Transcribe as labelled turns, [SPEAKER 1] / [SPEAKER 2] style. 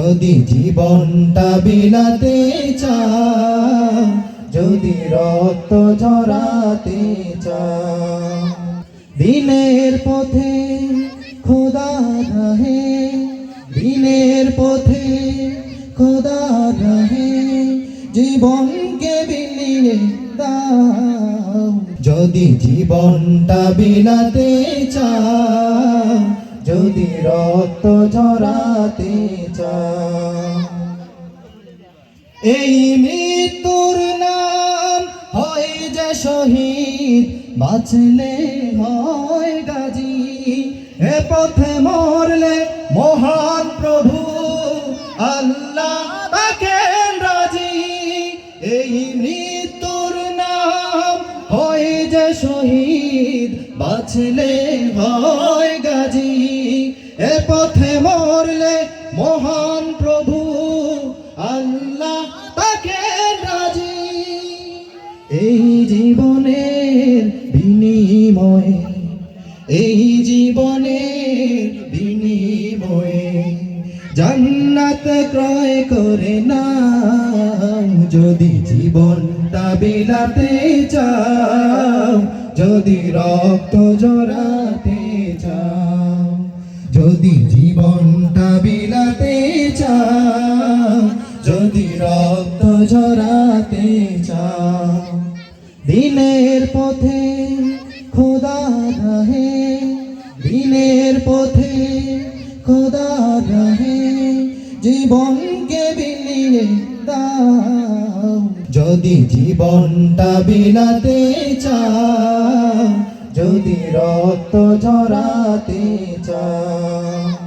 [SPEAKER 1] যদি জীবনটা বিলাতে চাও, যদি রক্ত ঝরাতে চাও, দিনের পথে খোদা রহে, দিনের পথে খোদা রহে, জীবনকে বিলিয়ে দাও। যদি জীবনটা বিলাতে চাও যদি রক্ত ঝরাতে এই মৃত্যুর নাম হয় যে শহীদ, বাঁচলে হয় গাজী। এ পথে মরলে মহান প্রভু, আল্লাহ রাজি। এই মৃত্যুর নাম হয় যে শহীদ, বাঁচলে হয় এ পথে মরলে মহান প্রভু, আল্লাহ তাকে রাজি। এই জীবনের বিনিময়ে, এই জীবনের বিনিময়ে জান্নাত ক্রয় করে না যদি জীবনটা বিলাতে চাও, যদি রক্ত জড়াতে জীবনটা বিলাতে চাও, যদি রক্ত ঝরাতে চাও। দিনের পথে খোদা রহে, দিনের পথে খোদা রহে, জীবনকে বিলিয়ে দাও। যদি জীবনটা বিলাতে চাও, যদি রক্ত ঝরাতে চাও।